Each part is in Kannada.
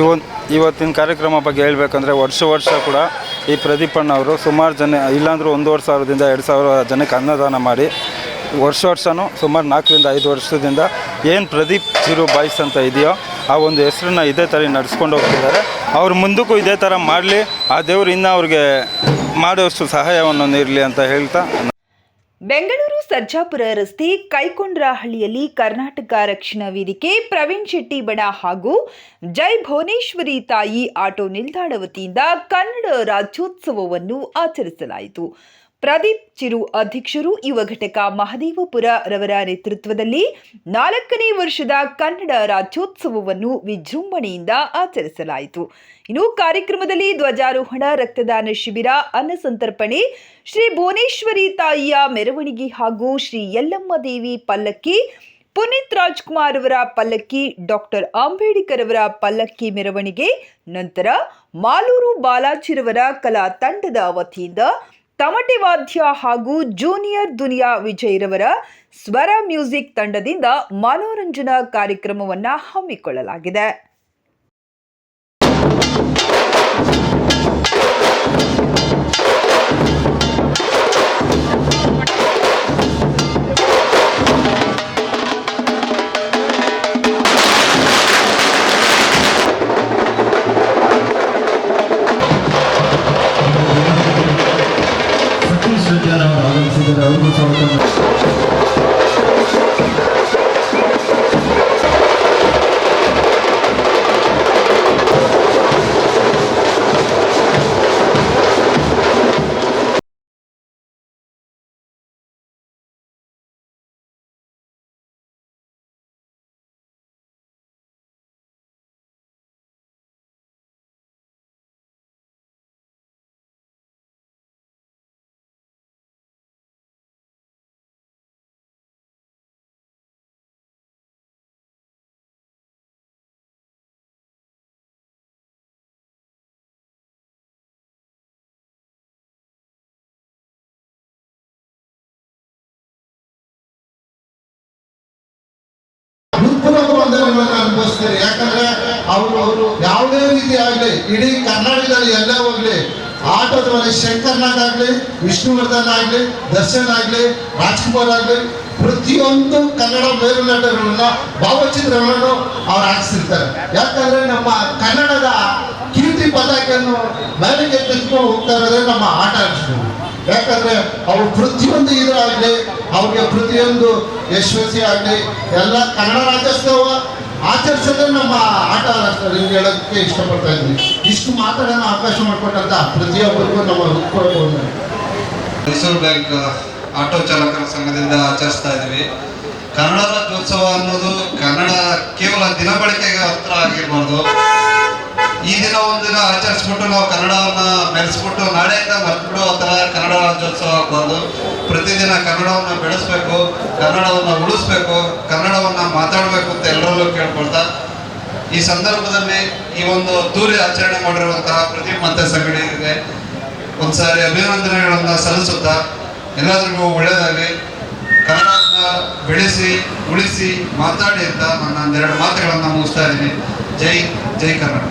ಇವನ್ ಇವತ್ತಿನ ಕಾರ್ಯಕ್ರಮ ಬಗ್ಗೆ ಹೇಳಬೇಕಂದ್ರೆ ವರ್ಷ ವರ್ಷ ಕೂಡ ಈ ಪ್ರದೀಪಣ್ಣವರು ಸುಮಾರು ಜನ, ಇಲ್ಲಾಂದರೂ ಒಂದೂವರೆ ಸಾವಿರದಿಂದ ಎರಡು ಸಾವಿರ ಜನಕ್ಕೆ ಅನ್ನದಾನ ಮಾಡಿ ವರ್ಷ ವರ್ಷವೂ ಸುಮಾರು ನಾಲ್ಕರಿಂದ ಐದು ವರ್ಷದಿಂದ ಏನು ಪ್ರದೀಪ್ ಜೀರೋ ಬಾಯ್ಸ್ ಅಂತ ಇದೆಯೋ ಆ ಒಂದು ಹೆಸರನ್ನ ಇದೇ ಥರ ನಡೆಸ್ಕೊಂಡು ಹೋಗ್ತಿದ್ದಾರೆ. ಅವ್ರು ಮುಂದಕ್ಕೂ ಇದೇ ಥರ ಮಾಡಲಿ. ಆ ದೇವರು ಇನ್ನೂ ಅವ್ರಿಗೆ ಮಾಡೋಷ್ಟು ಸಹಾಯವನ್ನು ನೀಡಲಿ ಅಂತ ಹೇಳ್ತಾ ಬೆಂಗಳೂರು ಸರ್ಜಾಪುರ ರಸ್ತೆ ಕೈಕೊಂಡ್ರಹಳ್ಳಿಯಲ್ಲಿ ಕರ್ನಾಟಕ ರಕ್ಷಣಾ ವೇದಿಕೆ ಪ್ರವೀಣ್ ಶೆಟ್ಟಿ ಬಡ ಹಾಗೂ ಜೈ ಭುವನೇಶ್ವರಿ ತಾಯಿ ಆಟೋ ನಿಲ್ದಾಣ ವತಿಯಿಂದ ಕನ್ನಡ ರಾಜ್ಯೋತ್ಸವವನ್ನು ಆಚರಿಸಲಾಯಿತು. ಪ್ರದೀಪ್ ಚಿರು ಅಧ್ಯಕ್ಷರು, ಯುವ ಘಟಕ ಮಹದೇವಪುರ ರವರ ನೇತೃತ್ವದಲ್ಲಿ ನಾಲ್ಕನೇ ವರ್ಷದ ಕನ್ನಡ ರಾಜ್ಯೋತ್ಸವವನ್ನು ವಿಜೃಂಭಣೆಯಿಂದ ಆಚರಿಸಲಾಯಿತು. ಇನ್ನು ಕಾರ್ಯಕ್ರಮದಲ್ಲಿ ಧ್ವಜಾರೋಹಣ, ರಕ್ತದಾನ ಶಿಬಿರ ಅನ್ನ ಸಂತರ್ಪಣೆ ಶ್ರೀ ಭುವನೇಶ್ವರಿ ತಾಯಿಯ ಮೆರವಣಿಗೆ ಹಾಗೂ ಶ್ರೀ ಯಲ್ಲಮ್ಮ ದೇವಿ ಪಲ್ಲಕ್ಕಿ, ಪುನೀತ್ ರಾಜ್ಕುಮಾರ್ ಅವರ ಪಲ್ಲಕ್ಕಿ, ಡಾಕ್ಟರ್ ಅಂಬೇಡ್ಕರ್ ಅವರ ಪಲ್ಲಕ್ಕಿ ಮೆರವಣಿಗೆ, ನಂತರ ಮಾಲೂರು ಬಾಲಾಜಿರವರ ಕಲಾ ತಂಡದ ವತಿಯಿಂದ ತಮಟೆ ವಾದ್ಯ ಹಾಗೂ ಜೂನಿಯರ್ ದುನಿಯಾ ವಿಜಯ್ರವರ ಸ್ವರ ಮ್ಯೂಸಿಕ್ ತಂಡದಿಂದ ಮನೋರಂಜನಾ ಕಾರ್ಯಕ್ರಮವನ್ನು ಹಮ್ಮಿಕೊಳ್ಳಲಾಗಿದೆ. 존재하는 많은 세대라 응급사업과 ವಂದನೆಗಳನ್ನ ಅನುಭವಿಸ್ತಾರೆ. ಯಾಕಂದ್ರೆ ಅವರು ಅವರು ಯಾವುದೇ ರೀತಿ ಆಗಲಿ, ಇಡೀ ಕರ್ನಾಟಕದಲ್ಲಿ ಎಲ್ಲ ಹೋಗ್ಲಿ ಮನೆ ಶಂಕರ್ನಾಗ್ ಆಗ್ಲಿ, ವಿಷ್ಣುವರ್ಧನ್ ಆಗ್ಲಿ, ದರ್ಶನ್ ಆಗ್ಲಿ, ರಾಜ್ಕುಮಾರ್ ಆಗ್ಲಿ, ಪ್ರತಿಯೊಂದು ಕನ್ನಡ ಮೇರುನಟಗಳನ್ನ ಭಾವಚಿತ್ರಗಳನ್ನು ಅವ್ರು ಹಾಕ್ಸಿರ್ತಾರೆ. ಯಾಕಂದ್ರೆ ನಮ್ಮ ಕನ್ನಡದ ಕೀರ್ತಿ ಪತಾಕೆಯನ್ನು ಮೇಲೆಗೆ ತೆಗೆದುಕೊಂಡು ಹೋಗ್ತಾ ಇರೋದ್ರೆ ನಮ್ಮ ಆಟ ಆಡಿಸ್ತೀವಿ ಯಾಕಂದ್ರೆ ಅವ್ರು ಪ್ರತಿಯೊಂದು ಇದಾಗಲಿ ಅವ್ರಿಗೆ ಪ್ರತಿಯೊಂದು ಯಶಸ್ವಿ ಆಗಲಿ, ಎಲ್ಲ ಕನ್ನಡ ರಾಜ್ಯೋತ್ಸವ ಆಚರಿಸೋದೇ ನಮ್ಮ ಆಟ ನಿಮ್ಗೆ ಹೇಳೋಕ್ಕೆ ಇಷ್ಟಪಡ್ತಾ ಇದ್ದೀನಿ ಇಷ್ಟು ಮಾತಾಡೋಣ ಅವಕಾಶ ಮಾಡಿಕೊಟ್ಟಂತ ಪ್ರತಿಯೊಬ್ಬರಿಗೂ ನಮ್ಮ ಕೊಡಬಹುದು. ಮೈಸೂರು ಬ್ಯಾಂಕ್, ಆಟೋ ಚಾಲಕರ ಸಂಘದಿಂದ ಆಚರಿಸ್ತಾ ಇದ್ದೀವಿ ಕನ್ನಡ ರಾಜ್ಯೋತ್ಸವ ಅನ್ನೋದು ಕನ್ನಡ ಕೇವಲ ದಿನಬಳಕೆಗೆ ಹತ್ರ ಆಗಿರ್ಬಾರ್ದು ಈ ದಿನ ಒಂದಿನ ಆಚರಿಸ್ಬಿಟ್ಟು ನಾವು ಕನ್ನಡವನ್ನ ಬೆಳೆಸ್ಬಿಟ್ಟು ನಾಳೆಯಿಂದ ಮರ್ತ್ಬಿಡೋ ಥರ ಕನ್ನಡ ರಾಜ್ಯೋತ್ಸವ ಆಗ್ಬಾರ್ದು. ಪ್ರತಿದಿನ ಕನ್ನಡವನ್ನು ಬೆಳೆಸ್ಬೇಕು, ಕನ್ನಡವನ್ನು ಉಳಿಸ್ಬೇಕು, ಕನ್ನಡವನ್ನು ಮಾತಾಡಬೇಕು ಅಂತ ಎಲ್ಲರಲ್ಲೂ ಕೇಳ್ಕೊಳ್ತಾ. ಈ ಸಂದರ್ಭದಲ್ಲಿ ಈ ಒಂದು ದೂರಿ ಆಚರಣೆ ಮಾಡಿರುವಂತಹ ಪ್ರತಿ ಮತ್ತೆ ಸಂಘಟನೆಗೆ ಒಂದ್ಸಾರಿ ಅಭಿನಂದನೆಗಳನ್ನ ಸಲ್ಲಿಸುತ್ತಾ ಎಲ್ಲರಿಗೂ ಒಳ್ಳೆಯದಾಗಲಿ. ಕನ್ನಡವನ್ನ ಬೆಳೆಸಿ, ಉಳಿಸಿ ಮಾತಾಡಿ ಅಂತ ನನ್ನ ಒಂದೆರಡು ಮಾತುಗಳನ್ನು ಮುಗಿಸ್ತಾ ಇದ್ದೀನಿ. ಜೈ ಜೈ ಕನ್ನಡ.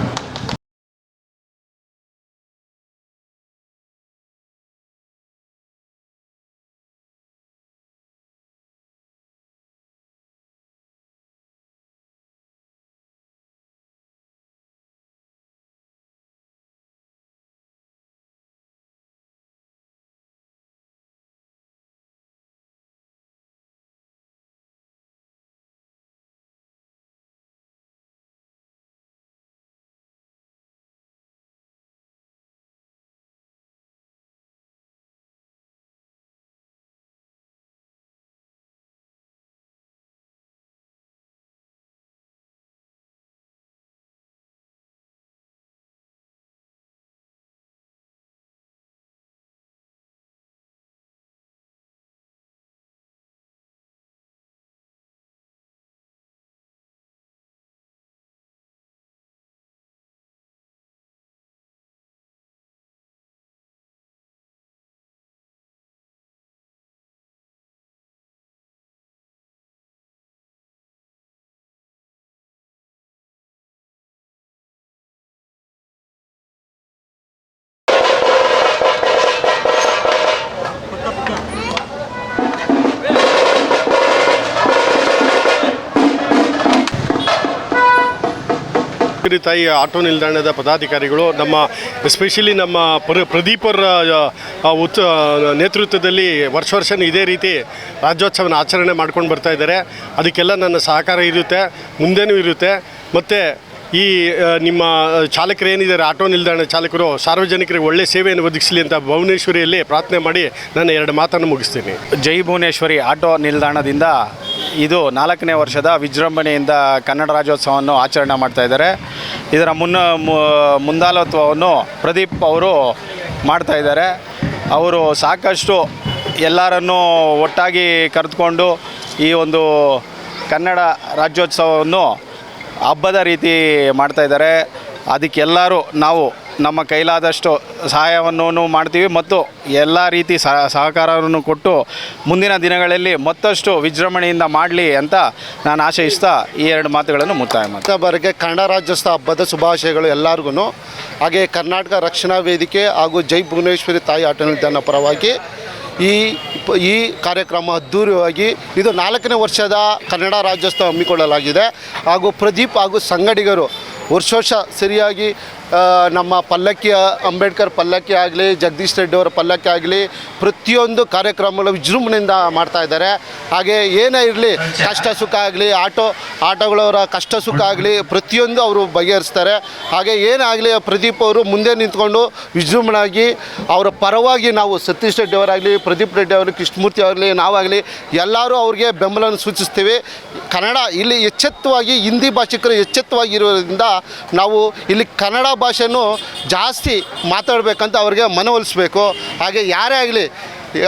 ಭುವನೇಶ್ವರಿ ತಾಯಿ, ಆಟೋ ನಿಲ್ದಾಣದ ಪದಾಧಿಕಾರಿಗಳು ನಮ್ಮ ಎಸ್ಪೆಷಲಿ ನಮ್ಮ ಪ್ರ ಪ್ರದೀಪರ ಉತ್ ನೇತೃತ್ವದಲ್ಲಿ ವರ್ಷ ವರ್ಷ ಇದೇ ರೀತಿ ರಾಜ್ಯೋತ್ಸವನ ಆಚರಣೆ ಮಾಡ್ಕೊಂಡು ಬರ್ತಾ ಇದ್ದಾರೆ. ಅದಕ್ಕೆಲ್ಲ ನನ್ನ ಸಹಕಾರ ಇರುತ್ತೆ, ಮುಂದೆನೂ ಇರುತ್ತೆ. ಮತ್ತು ಈ ನಿಮ್ಮ ಚಾಲಕರು ಏನಿದ್ದಾರೆ, ಆಟೋ ನಿಲ್ದಾಣ ಚಾಲಕರು, ಸಾರ್ವಜನಿಕರಿಗೆ ಒಳ್ಳೆ ಸೇವೆಯನ್ನು ಒದಗಿಸಲಿ ಅಂತ ಭುವನೇಶ್ವರಿಯಲ್ಲಿ ಪ್ರಾರ್ಥನೆ ಮಾಡಿ ನಾನು ಎರಡು ಮಾತನ್ನು ಮುಗಿಸ್ತೀನಿ. ಜೈ ಭುವನೇಶ್ವರಿ ಆಟೋ ನಿಲ್ದಾಣದಿಂದ ಇದು ನಾಲ್ಕನೇ ವರ್ಷದ ವಿಜೃಂಭಣೆಯಿಂದ ಕನ್ನಡ ರಾಜ್ಯೋತ್ಸವವನ್ನು ಆಚರಣೆ ಮಾಡ್ತಾ ಇದ್ದಾರೆ. ಇದರ ಮುನ್ನ ಮುಂದಾಲತ್ವವನ್ನು ಪ್ರದೀಪ್ ಅವರು ಮಾಡ್ತಾ ಇದ್ದಾರೆ. ಅವರು ಸಾಕಷ್ಟು ಎಲ್ಲರನ್ನೂ ಒಟ್ಟಾಗಿ ಕರೆದುಕೊಂಡು ಈ ಒಂದು ಕನ್ನಡ ರಾಜ್ಯೋತ್ಸವವನ್ನು ಹಬ್ಬದ ರೀತಿ ಮಾಡ್ತಾಯಿದ್ದಾರೆ ಅದಕ್ಕೆಲ್ಲರೂ ನಾವು ನಮ್ಮ ಕೈಲಾದಷ್ಟು ಸಹಾಯವನ್ನು ಮಾಡ್ತೀವಿ ಮತ್ತು ಎಲ್ಲ ರೀತಿ ಸಹ ಸಹಕಾರವನ್ನು ಕೊಟ್ಟು ಮುಂದಿನ ದಿನಗಳಲ್ಲಿ ಮತ್ತಷ್ಟು ವಿಜೃಂಭಣೆಯಿಂದ ಮಾಡಲಿ ಅಂತ ನಾನು ಆಶಯಿಸ್ತಾ ಈ ಎರಡು ಮಾತುಗಳನ್ನು ಮುಕ್ತಾಯ ಮಾಡ್ತೀನಿ. ಬಾರಿಗೆ ಕನ್ನಡ ರಾಜ್ಯೋತ್ಸವ ಹಬ್ಬದ ಶುಭಾಶಯಗಳು ಎಲ್ಲರಿಗೂ ಹಾಗೆ ಕರ್ನಾಟಕ ರಕ್ಷಣಾ ವೇದಿಕೆ ಹಾಗೂ ಜೈ ಭುವನೇಶ್ವರಿ ತಾಯಿ ಆಟ ನಿಲ್ದಾಣ ಪರವಾಗಿ ಈ ಈ ಕಾರ್ಯಕ್ರಮ ಅದ್ಧೂರಿಯಾಗಿ ಇದು ನಾಲ್ಕನೇ ವರ್ಷದ ಕನ್ನಡ ರಾಜ್ಯೋತ್ಸವ ಹಮ್ಮಿಕೊಳ್ಳಲಾಗಿದೆ. ಹಾಗೂ ಪ್ರದೀಪ್ ಹಾಗೂ ಸಂಗಡಿಗರು ವರ್ಷ ಸರಿಯಾಗಿ ನಮ್ಮ ಪಲ್ಲಕ್ಕಿ ಅಂಬೇಡ್ಕರ್ ಪಲ್ಲಕ್ಕಿ ಆಗಲಿ, ಜಗದೀಶ್ ರೆಡ್ಡಿ ಅವರ ಪಲ್ಲಕ್ಕಿ ಆಗಲಿ, ಪ್ರತಿಯೊಂದು ಕಾರ್ಯಕ್ರಮಗಳು ವಿಜೃಂಭಣೆಯಿಂದ ಮಾಡ್ತಾ ಇದ್ದಾರೆ. ಹಾಗೆ ಏನೇ ಇರಲಿ, ಕಷ್ಟ ಸುಖ ಆಗಲಿ, ಆಟೋ, ಆಟೋಗಳವರ ಕಷ್ಟ ಸುಖ ಆಗಲಿ, ಪ್ರತಿಯೊಂದು ಅವರು ಬಗೆಹರಿಸ್ತಾರೆ. ಹಾಗೆ ಏನಾಗಲಿ ಪ್ರದೀಪ್ ಅವರು ಮುಂದೆ ನಿಂತ್ಕೊಂಡು ವಿಜೃಂಭಣೆಯಾಗಿ ಅವರ ಪರವಾಗಿ ನಾವು ಸತೀಶ್ ರೆಡ್ಡಿ ಅವರಾಗಲಿ, ಪ್ರದೀಪ್ ರೆಡ್ಡಿ ಅವರು, ಕೃಷ್ಣಮೂರ್ತಿ ಅವರಾಗಲಿ ನಾವಾಗಲಿ ಎಲ್ಲರೂ ಅವ್ರಿಗೆ ಬೆಂಬಲವನ್ನು ಸೂಚಿಸ್ತೀವಿ. ಕನ್ನಡ ಇಲ್ಲಿ ಎಚ್ಚೆತ್ತವಾಗಿ, ಹಿಂದಿ ಭಾಷಿಕರು ಎಚ್ಚೆತ್ತವಾಗಿರೋದ್ರಿಂದ ನಾವು ಇಲ್ಲಿ ಕನ್ನಡ ಭಾಷೆಯನ್ನು ಜಾಸ್ತಿ ಮಾತಾಡಬೇಕಂತ ಅವ್ರಿಗೆ ಮನವೊಲಿಸ್ಬೇಕು. ಹಾಗೆ ಯಾರೇ ಆಗಲಿ,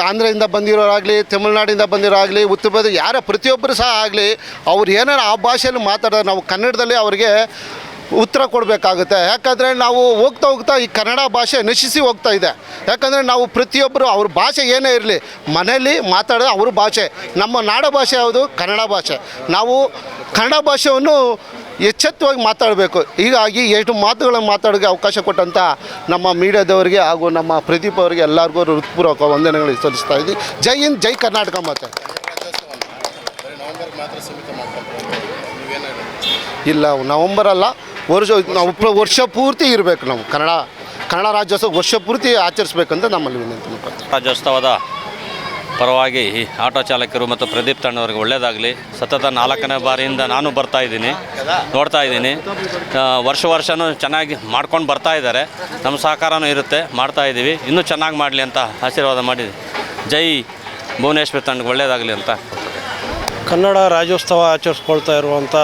ಆಂಧ್ರದಿಂದ ಬಂದಿರೋರಾಗಲಿ, ತಮಿಳ್ನಾಡಿಂದ ಬಂದಿರೋರಾಗಲಿ, ಉತ್ತರ ಪ್ರದೇಶ ಯಾರೇ ಪ್ರತಿಯೊಬ್ಬರು ಸಹ ಆಗಲಿ, ಅವ್ರು ಏನಾರು ಆ ಭಾಷೆಯಲ್ಲಿ ಮಾತಾಡೋದು ನಾವು ಕನ್ನಡದಲ್ಲಿ ಅವರಿಗೆ ಉತ್ತರ ಕೊಡಬೇಕಾಗುತ್ತೆ. ಯಾಕಂದರೆ ನಾವು ಹೋಗ್ತಾ ಹೋಗ್ತಾ ಈ ಕನ್ನಡ ಭಾಷೆ ನಶಿಸಿ ಹೋಗ್ತಾ ಇದೆ. ಯಾಕಂದರೆ ನಾವು ಪ್ರತಿಯೊಬ್ಬರು ಅವ್ರ ಭಾಷೆ ಏನೇ ಇರಲಿ, ಮನೆಯಲ್ಲಿ ಮಾತಾಡೋದು ಅವ್ರ ಭಾಷೆ. ನಮ್ಮ ನಾಡ ಭಾಷೆ ಯಾವುದು? ಕನ್ನಡ ಭಾಷೆ. ನಾವು ಕನ್ನಡ ಭಾಷೆಯನ್ನು ಎಚ್ಚೆತ್ತವಾಗಿ ಮಾತಾಡಬೇಕು. ಹೀಗಾಗಿ ಎಷ್ಟು ಮಾತುಗಳನ್ನು ಮಾತಾಡೋಕ್ಕೆ ಅವಕಾಶ ಕೊಟ್ಟಂಥ ನಮ್ಮ ಮೀಡಿಯಾದವರಿಗೆ ಹಾಗೂ ನಮ್ಮ ಪ್ರದೀಪ್ ಅವರಿಗೆ ಎಲ್ಲರಿಗೂ ಹೃತ್ಪೂರ್ವಕ ವಂದನೆಗಳು ಸಲ್ಲಿಸ್ತಾ ಇದ್ದೀವಿ ಜೈ ಹಿಂದ್, ಜೈ ಕರ್ನಾಟಕ ಮಾತೆ. ಇಲ್ಲ, ನವಂಬರ್ ಅಲ್ಲ, ವರ್ಷ ನಾವು ವರ್ಷ ಪೂರ್ತಿ ಇರಬೇಕು ನಾವು. ಕನ್ನಡ ಕನ್ನಡ ರಾಜ್ಯೋತ್ಸವ ವರ್ಷ ಪೂರ್ತಿ ಆಚರಿಸ್ಬೇಕಂತ ನಮ್ಮಲ್ಲಿ ವಿನಂತಿ. ರಾಜ್ಯೋತ್ಸವದ ಪರವಾಗಿ ಈ ಆಟೋ ಚಾಲಕರು ಮತ್ತು ಪ್ರದೀಪ್ ತಣ್ಣವ್ರಿಗೆ ಒಳ್ಳೆಯದಾಗಲಿ ಸತತ ನಾಲ್ಕನೇ ಬಾರಿಯಿಂದ ನಾನು ಬರ್ತಾ ಇದ್ದೀನಿ. ನೋಡ್ತಾ ಇದ್ದೀನಿ. ವರ್ಷ ವರ್ಷವೂ ಚೆನ್ನಾಗಿ ಮಾಡ್ಕೊಂಡು ಬರ್ತಾ ಇದ್ದಾರೆ. ನಮ್ಮ ಸಹಕಾರನೂ ಇರುತ್ತೆ. ಮಾಡ್ತಾ ಇದ್ದೀವಿ. ಇನ್ನೂ ಚೆನ್ನಾಗಿ ಮಾಡಲಿ ಅಂತ ಆಶೀರ್ವಾದ ಮಾಡಿ ಜೈ ಭುವನೇಶ್ವರಿ ತಂಡಕ್ಕೆ ಒಳ್ಳೆಯದಾಗಲಿ ಅಂತ. ಕನ್ನಡ ರಾಜ್ಯೋತ್ಸವ ಆಚರಿಸ್ಕೊಳ್ತಾ ಇರುವಂಥ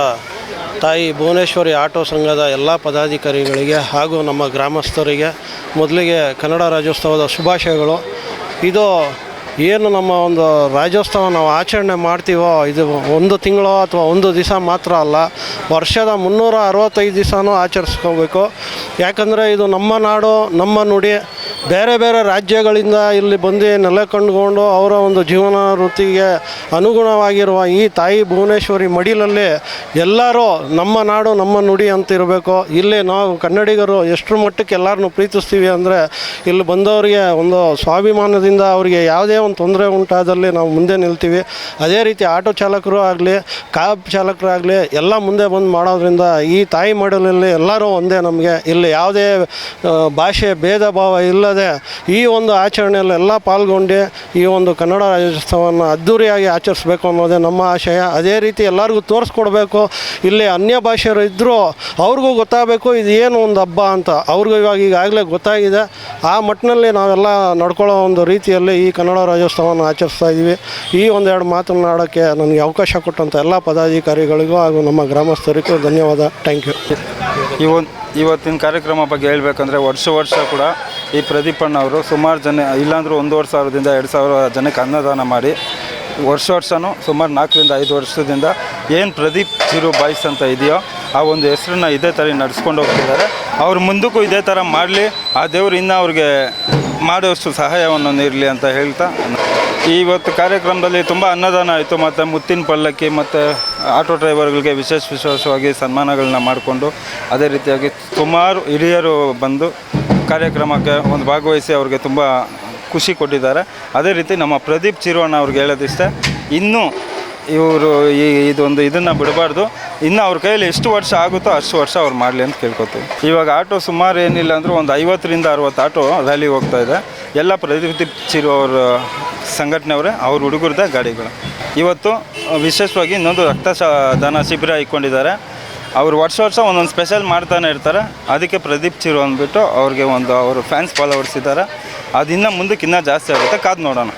ತಾಯಿ ಭುವನೇಶ್ವರಿ ಆಟೋ ಸಂಘದ ಎಲ್ಲ ಪದಾಧಿಕಾರಿಗಳಿಗೆ ಹಾಗೂ ನಮ್ಮ ಗ್ರಾಮಸ್ಥರಿಗೆ ಮೊದಲಿಗೆ ಕನ್ನಡ ರಾಜ್ಯೋತ್ಸವದ ಶುಭಾಶಯಗಳು. ಇದು ಏನು ನಮ್ಮ ಒಂದು ರಾಜ್ಯೋತ್ಸವ ನಾವು ಆಚರಣೆ ಮಾಡ್ತೀವೋ ಇದು ಒಂದು ತಿಂಗಳು ಅಥವಾ ಒಂದು ದಿವಸ ಮಾತ್ರ ಅಲ್ಲ, ವರ್ಷದ ಮುನ್ನೂರ ಅರವತ್ತೈದು ದಿವಸನೂ ಆಚರಿಸ್ಕೋಬೇಕು. ಯಾಕಂದರೆ ಇದು ನಮ್ಮ ನಾಡು, ನಮ್ಮ ನುಡಿ ಬೇರೆ ಬೇರೆ ರಾಜ್ಯಗಳಿಂದ ಇಲ್ಲಿ ಬಂದು ನೆಲೆ ಕಂಡುಕೊಂಡು ಅವರ ಒಂದು ಜೀವನ ವೃತ್ತಿಗೆ ಅನುಗುಣವಾಗಿರುವ ಈ ತಾಯಿ ಭುವನೇಶ್ವರಿ ಮಡಿಲಲ್ಲಿ ಎಲ್ಲರೂ ನಮ್ಮ ನಾಡು, ನಮ್ಮ ನುಡಿ ಅಂತ ಇರಬೇಕು. ಇಲ್ಲಿ ನಾವು ಕನ್ನಡಿಗರು ಎಷ್ಟರ ಮಟ್ಟಕ್ಕೆ ಎಲ್ಲರನ್ನೂ ಪ್ರೀತಿಸ್ತೀವಿ ಅಂದರೆ ಇಲ್ಲಿ ಬಂದವರಿಗೆ ಒಂದು ಸ್ವಾಭಿಮಾನದಿಂದ ಅವರಿಗೆ ಯಾವುದೇ ಒಂದು ತೊಂದರೆ ಉಂಟಾದಲ್ಲಿ ನಾವು ಮುಂದೆ ನಿಲ್ತೀವಿ. ಅದೇ ರೀತಿ ಆಟೋ ಚಾಲಕರು ಆಗಲಿ, ಕ್ಯಾಬ್ ಚಾಲಕರಾಗಲಿ ಎಲ್ಲ ಮುಂದೆ ಬಂದು ಮಾಡೋದ್ರಿಂದ ಈ ತಾಯಿ ಮಡಿಲಲ್ಲಿ ಎಲ್ಲರೂ ಒಂದೇ ನಮಗೆ. ಇಲ್ಲಿ ಯಾವುದೇ ಭಾಷೆ, ಭೇದ ಭಾವ ಇಲ್ಲದೆ ಈ ಒಂದು ಆಚರಣೆಯಲ್ಲಿ ಎಲ್ಲ ಪಾಲ್ಗೊಂಡು ಈ ಒಂದು ಕನ್ನಡ ರಾಜ್ಯೋತ್ಸವವನ್ನು ಅದ್ಧೂರಿಯಾಗಿ ಆಚರಿಸಬೇಕು ಅನ್ನೋದೇ ನಮ್ಮ ಆಶಯ. ಅದೇ ರೀತಿ ಎಲ್ಲರಿಗೂ ತೋರಿಸ್ಕೊಡ್ಬೇಕು. ಇಲ್ಲಿ ಅನ್ಯ ಭಾಷೆಯರು ಇದ್ದರೂ ಅವ್ರಿಗೂ ಗೊತ್ತಾಗಬೇಕು, ಇದು ಏನು ಒಂದು ಹಬ್ಬ ಅಂತ. ಅವ್ರಿಗೂ ಇವಾಗ ಈಗಾಗಲೇ ಗೊತ್ತಾಗಿದೆ. ಆ ಮಟ್ಟಿನಲ್ಲಿ ನಾವೆಲ್ಲ ನಡ್ಕೊಳ್ಳೋ ಒಂದು ರೀತಿಯಲ್ಲಿ ಈ ಕನ್ನಡ ರಾಜ್ಯೋತ್ಸವವನ್ನು ಆಚರಿಸ್ತಾ ಇದ್ದೀವಿ. ಈ ಒಂದೆರಡು ಮಾತನಾಡೋಕ್ಕೆ ನನಗೆ ಅವಕಾಶ ಕೊಟ್ಟಂಥ ಎಲ್ಲ ಪದಾಧಿಕಾರಿಗಳಿಗೂ ಹಾಗೂ ನಮ್ಮ ಗ್ರಾಮಸ್ಥರಿಗೂ ಧನ್ಯವಾದ. Thank you. ಇವತ್ತು ಇವತ್ತಿನ ಕಾರ್ಯಕ್ರಮ ಬಗ್ಗೆ ಹೇಳಬೇಕಂದ್ರೆ ವರ್ಷ ವರ್ಷ ಕೂಡ ಈ ಪ್ರದೀಪಣ್ಣವರು ಸುಮಾರು ಜನ, ಇಲ್ಲಾಂದ್ರೂ ಒಂದೂವರೆ ಸಾವಿರದಿಂದ ಎರಡು ಸಾವಿರ ಜನಕ್ಕೆ ಅನ್ನದಾನ ಮಾಡಿ ವರ್ಷ ವರ್ಷವೂ ಸುಮಾರು ನಾಲ್ಕರಿಂದ ಐದು ವರ್ಷದಿಂದ ಏನು ಪ್ರದೀಪ್ ಚಿರು ಬಾಯ್ಸ್ ಅಂತ ಇದೆಯೋ ಆ ಒಂದು ಹೆಸರನ್ನ ಇದೇ ಥರ ನಡೆಸ್ಕೊಂಡು ಹೋಗ್ತಿದ್ದಾರೆ. ಅವ್ರು ಮುಂದಕ್ಕೂ ಇದೇ ಥರ ಮಾಡಲಿ, ಆ ದೇವರು ಇನ್ನೂ ಅವ್ರಿಗೆ ಮಾಡುವಷ್ಟು ಸಹಾಯವನ್ನು ನೀಡಲಿ ಅಂತ ಹೇಳ್ತಾ ಇವತ್ತು ಕಾರ್ಯಕ್ರಮದಲ್ಲಿ ತುಂಬ ಅನ್ನದಾನ ಆಯಿತು. ಮತ್ತು ಮುತ್ತಿನ ಪಲ್ಲಕ್ಕಿ, ಮತ್ತು ಆಟೋ ಡ್ರೈವರ್ಗಳಿಗೆ ವಿಶೇಷ ವಿಶೇಷವಾಗಿ ಸನ್ಮಾನಗಳನ್ನ ಮಾಡಿಕೊಂಡು ಅದೇ ರೀತಿಯಾಗಿ ಸುಮಾರು ಹಿರಿಯರು ಬಂದು ಕಾರ್ಯಕ್ರಮಕ್ಕೆ ಒಂದು ಭಾಗವಹಿಸಿ ಅವ್ರಿಗೆ ತುಂಬ ಖುಷಿ ಕೊಟ್ಟಿದ್ದಾರೆ. ಅದೇ ರೀತಿ ನಮ್ಮ ಪ್ರದೀಪ್ ಚಿರುವಣ್ಣ ಅವ್ರಿಗೆ ಹೇಳೋದಿಷ್ಟೇ, ಇನ್ನೂ ಇವರು ಈ ಇದೊಂದು ಇದನ್ನು ಬಿಡಬಾರ್ದು. ಇನ್ನು ಅವ್ರ ಕೈಯಲ್ಲಿ ಎಷ್ಟು ವರ್ಷ ಆಗುತ್ತೋ ಅಷ್ಟು ವರ್ಷ ಅವ್ರು ಮಾಡಲಿ ಅಂತ ಕೇಳ್ಕೊತೀವಿ. ಇವಾಗ ಆಟೋ ಸುಮಾರು ಏನಿಲ್ಲ ಅಂದರೂ ಒಂದು ಐವತ್ತರಿಂದ ಅರವತ್ತು ಆಟೋ ರ್ಯಾಲಿ ಹೋಗ್ತಾ ಇದೆ. ಎಲ್ಲ ಪ್ರದೀಪ್ ಚಿರು ಅವ್ರ ಸಂಘಟನೆಯವರೇ, ಅವ್ರ ಹುಡುಗರದ ಗಾಡಿಗಳು. ಇವತ್ತು ವಿಶೇಷವಾಗಿ ಇನ್ನೊಂದು ರಕ್ತದಾನ ಶಿಬಿರ ಇಟ್ಕೊಂಡಿದ್ದಾರೆ ಅವ್ರು ವರ್ಷ ವರ್ಷ ಒಂದೊಂದು ಸ್ಪೆಷಲ್ ಮಾಡ್ತಾನೆ ಇರ್ತಾರೆ. ಅದಕ್ಕೆ ಪ್ರದೀಪ್ ಚಿರು ಅಂದ್ಬಿಟ್ಟು ಅವ್ರಿಗೆ ಒಂದು, ಅವರು ಫ್ಯಾನ್ಸ್ ಫಾಲೋವರ್ಸ್ ಇದ್ದಾರೆ. ಮುಂದಕ್ಕೆ ಇನ್ನೂ ಜಾಸ್ತಿ ಆಗುತ್ತೆ. ಕಾದು ನೋಡೋಣ.